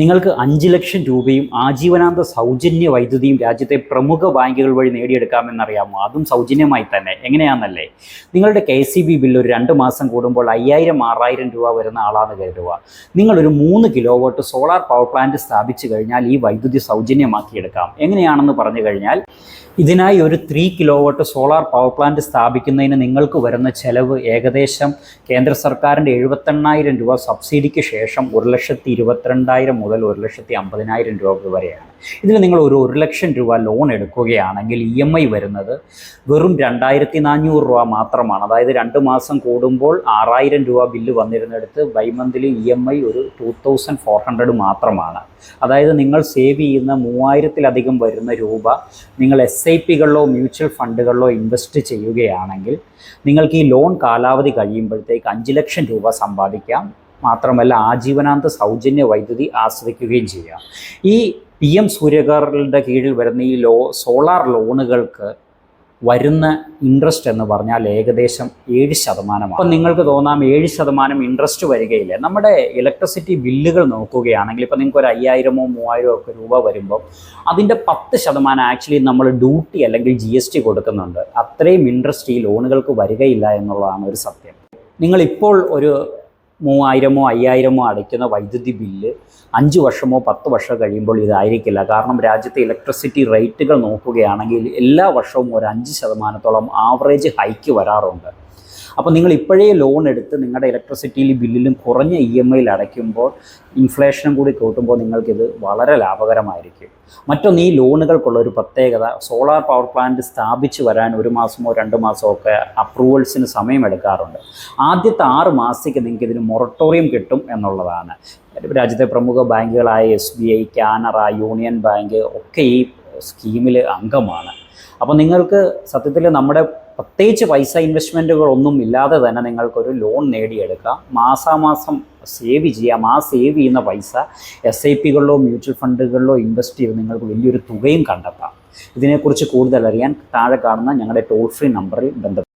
നിങ്ങൾക്ക് അഞ്ച് ലക്ഷം രൂപയും ആജീവനാന്ത സൗജന്യ വൈദ്യുതിയും രാജ്യത്തെ പ്രമുഖ ബാങ്കുകൾ വഴി നേടിയെടുക്കാമെന്നറിയാമോ? അതും സൗജന്യമായി തന്നെ. എങ്ങനെയാണെന്നല്ലേ നിങ്ങളുടെ കെ സി ബി ബില്ല് ഒരു രണ്ട് മാസം കൂടുമ്പോൾ അയ്യായിരം ആറായിരം രൂപ വരുന്ന ആളാണ് കരുതുക. നിങ്ങളൊരു മൂന്ന് kilo watt solar power plant സ്ഥാപിച്ചു കഴിഞ്ഞാൽ ഈ വൈദ്യുതി സൗജന്യമാക്കിയെടുക്കാം. എങ്ങനെയാണെന്ന് പറഞ്ഞു കഴിഞ്ഞാൽ ഇതിനായി ഒരു three kilo watt solar power plant സ്ഥാപിക്കുന്നതിന് നിങ്ങൾക്ക് വരുന്ന ചെലവ് ഏകദേശം കേന്ദ്ര സർക്കാരിന്റെ എഴുപത്തെണ്ണായിരം രൂപ സബ്സിഡിക്ക് ശേഷം ഒരു ലക്ഷത്തി ഇരുപത്തിരണ്ടായിരം മുതൽ ഒരു ലക്ഷത്തി അമ്പതിനായിരം രൂപ വരെയാണ്. ഇതിൽ നിങ്ങൾ ഒരു ഒരു ലക്ഷം രൂപ ലോൺ എടുക്കുകയാണെങ്കിൽ ഇ എം ഐ വരുന്നത് വെറും രണ്ടായിരത്തി നാനൂറ് രൂപ മാത്രമാണ്. അതായത് രണ്ട് മാസം കൂടുമ്പോൾ ആറായിരം രൂപ bill വന്നിരുന്നിടത്ത് bi monthly E M I ഒരു ടു തൗസൻഡ് ഫോർ ഹൺഡ്രഡ് മാത്രമാണ്. അതായത് നിങ്ങൾ സേവ് ചെയ്യുന്ന മൂവായിരത്തിലധികം വരുന്ന രൂപ നിങ്ങൾ എസ് ഐ പികളിലോ മ്യൂച്വൽ ഫണ്ടുകളിലോ ഇൻവെസ്റ്റ് ചെയ്യുകയാണെങ്കിൽ നിങ്ങൾക്ക് ഈ ലോൺ കാലാവധി കഴിയുമ്പോഴത്തേക്ക് അഞ്ച് ലക്ഷം രൂപ സമ്പാദിക്കാം. മാത്രമല്ല ആജീവനാന്ത സൗജന്യ വൈദ്യുതി ആസ്വദിക്കുകയും ചെയ്യാം. ഈ പി എം സൂര്യകാറിന്റെ കീഴിൽ വരുന്ന ഈ ലോ സോളാർ ലോണുകൾക്ക് വരുന്ന ഇൻട്രസ്റ്റ് എന്ന് പറഞ്ഞാൽ ഏകദേശം ഏഴ് ശതമാനമാണ്. അപ്പം നിങ്ങൾക്ക് തോന്നാം ഏഴ് ശതമാനം ഇൻട്രസ്റ്റ് വരികയില്ല. നമ്മുടെ ഇലക്ട്രിസിറ്റി ബില്ലുകൾ നോക്കുകയാണെങ്കിൽ ഇപ്പം നിങ്ങൾക്ക് ഒരു അയ്യായിരമോ മൂവായിരമോ ഒക്കെ രൂപ വരുമ്പോൾ അതിന്റെ പത്ത് ശതമാനം ആക്ച്വലി നമ്മൾ ഡ്യൂട്ടി അല്ലെങ്കിൽ ജി എസ് ടി കൊടുക്കുന്നുണ്ട്. അത്രയും ഇൻട്രസ്റ്റ് ഈ ലോണുകൾക്ക് വരികയില്ല എന്നുള്ളതാണ് ഒരു സത്യം. നിങ്ങളിപ്പോൾ ഒരു മൂവായിരമോ അയ്യായിരമോ അടയ്ക്കുന്ന വൈദ്യുതി ബില്ല് അഞ്ച് വർഷമോ പത്ത് വർഷമോ കഴിയുമ്പോൾ ഇതായിരിക്കില്ല. കാരണം രാജ്യത്തെ ഇലക്ട്രിസിറ്റി റേറ്റുകൾ നോക്കുകയാണെങ്കിൽ എല്ലാ വർഷവും ഒരു അഞ്ച് ശതമാനത്തോളം ആവറേജ് ഹൈക്ക് വരാറുണ്ട്. അപ്പോൾ നിങ്ങൾ ഇപ്പോഴേ ലോൺ എടുത്ത് നിങ്ങളുടെ ഇലക്ട്രിസിറ്റിയിൽ ബില്ലിലും കുറഞ്ഞ ഇ എം ഐയിൽ അടയ്ക്കുമ്പോൾ ഇൻഫ്ലേഷനും കൂടി കൂട്ടുമ്പോൾ നിങ്ങൾക്കിത് വളരെ ലാഭകരമായിരിക്കും. മറ്റൊന്ന് ഈ ലോണുകൾക്കുള്ള ഒരു പ്രത്യേകത സോളാർ പവർ പ്ലാന്റ് സ്ഥാപിച്ച് വരാൻ ഒരു മാസമോ രണ്ട് മാസമോ ഒക്കെ അപ്രൂവൽസിന് സമയമെടുക്കാറുണ്ട് ആദ്യത്തെ ആറ് മാസത്തേക്ക് നിങ്ങൾക്ക് ഇതിന് മൊറട്ടോറിയം കിട്ടും എന്നുള്ളതാണ്. രാജ്യത്തെ പ്രമുഖ ബാങ്കുകളായ S B I Canara union bank ഒക്കെ ഈ സ്കീമിൽ അംഗമാണ്. അപ്പോൾ നിങ്ങൾക്ക് സത്യത്തിൽ നമ്മുടെ പ്രത്യേകിച്ച് പൈസ ഇൻവെസ്റ്റ്മെന്റുകളൊന്നും ഇല്ലാതെ തന്നെ നിങ്ങൾക്കൊരു ലോൺ നേടിയെടുക്കാം. മാസാമാസം സേവ് ചെയ്യാം. ആ സേവ് ചെയ്യുന്ന പൈസ എസ് ഐ പികളിലോ മ്യൂച്വൽ ഫണ്ടുകളിലോ ഇൻവെസ്റ്റ് ചെയ്ത് നിങ്ങൾക്ക് വലിയൊരു തുകയും കണ്ടെത്താം. ഇതിനെക്കുറിച്ച് കൂടുതൽ അറിയാൻ താഴെ കാണുന്ന ഞങ്ങളുടെ ടോൾ ഫ്രീ നമ്പറിൽ ബന്ധപ്പെടും